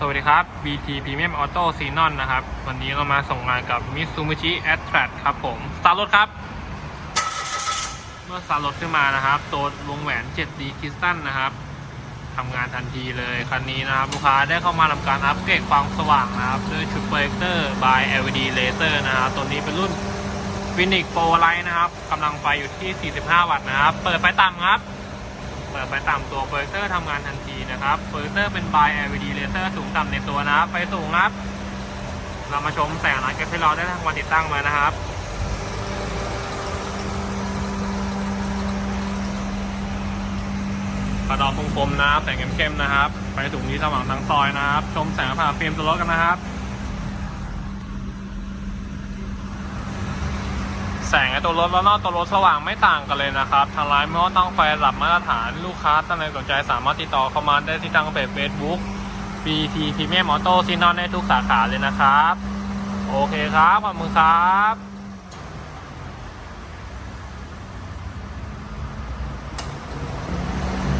สวัสดีครับ BT Premium Auto Xenon นะครับ วันนี้เรามาส่งงานกับ Mitsubishi a t t r a ครับผมสตาร์ทรถครับ เมื่อสตาร์ทรถขึ้นมานะครับตัววงแหวน 7D Crystal นะครับทำงานทันทีเลยคันนี้นะครับ ลูกค้าได้เข้ามาทำการอัปเกรดความสว่างนะครับ ด้วยชุดโปรเจคเตอร์ by LED Laser นะครับตัวนี้เป็นรุ่น Phoenix Pro Light นะครับกำลังไฟอยู่ที่ 45 วัตต์นะครับ เปิดไฟต่ำครับ เปิดไฟต่ำตัวโปรเจคเตอร์ทำงานทันทีนะครับโปรเจคเตอร์เป็น by LED laser สูงต่ำในตัวนะครับไฟสูงครับ เรามาชมแสงนัดกันที่เราได้ทางวันติดตั้งมานะครับกระดอกคมๆนะครับแสงเข้มๆนะครับไฟสูงที่สว่างทั้งซอยนะครับ ชมแสงผ่าฟิล์มตัวรถกันนะครับ แสงในตัวรถและนอกตัวรถสว่างไม่ต่างกันเลยนะครับ ทางร้านไม่ต้องต้องไฟหลับมาตรฐานลูกค้าท่านใดสนใจสามารถติดต่อเข้ามาได้ที่ทางเพจเฟซบุ๊ก BT Premium Auto ซีนอนได้ทุกสาขาเลยนะครับ โอเคครับ ขอบคุณครับ